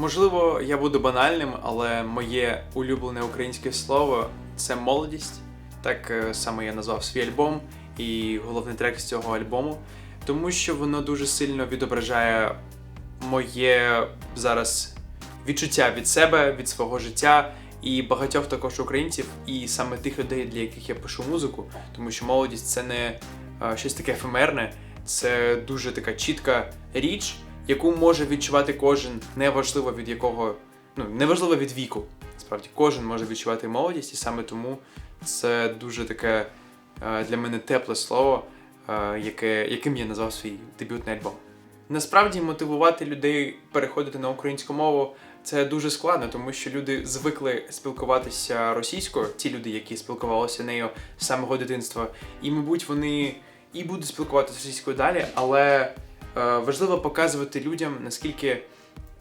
Можливо, я буду банальним, але моє улюблене українське слово це молодість. Так е, саме я назвав свій альбом і головний трек з цього альбому, тому що воно дуже сильно відображає моє зараз відчуття від себе, від свого життя і багатьох також українців, і саме тих людей, для яких я пишу музику, тому що молодість це не е, щось таке ефемерне, це дуже така чітка річ, яку може відчувати кожен, неважливо від якого, ну неважливо від віку. Справді, кожен може відчувати молодість, і саме тому це дуже таке е, для мене тепле слово, е, яке, яким я назвав свій дебютний альбом. Насправді мотивувати людей переходити на українську мову це дуже складно, тому що люди звикли спілкуватися російською, ті люди, які спілкувалися нею з самого дитинства, і, мабуть, вони і будуть спілкуватися російською далі, але важливо показувати людям, наскільки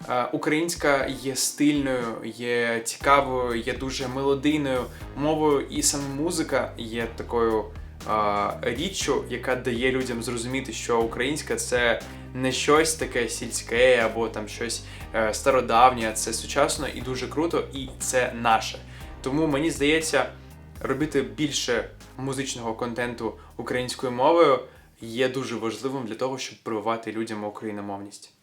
е, українська є стильною, є цікавою, є дуже мелодійною мовою, і саме музика є такою е, річчю, яка дає людям зрозуміти, що українська це не щось таке сільське або там щось е, стародавнє, це сучасно і дуже круто, і це наше. Тому мені здається, робити більше музичного контенту українською мовою є дуже важливим для того, щоб прививати людям україномовність.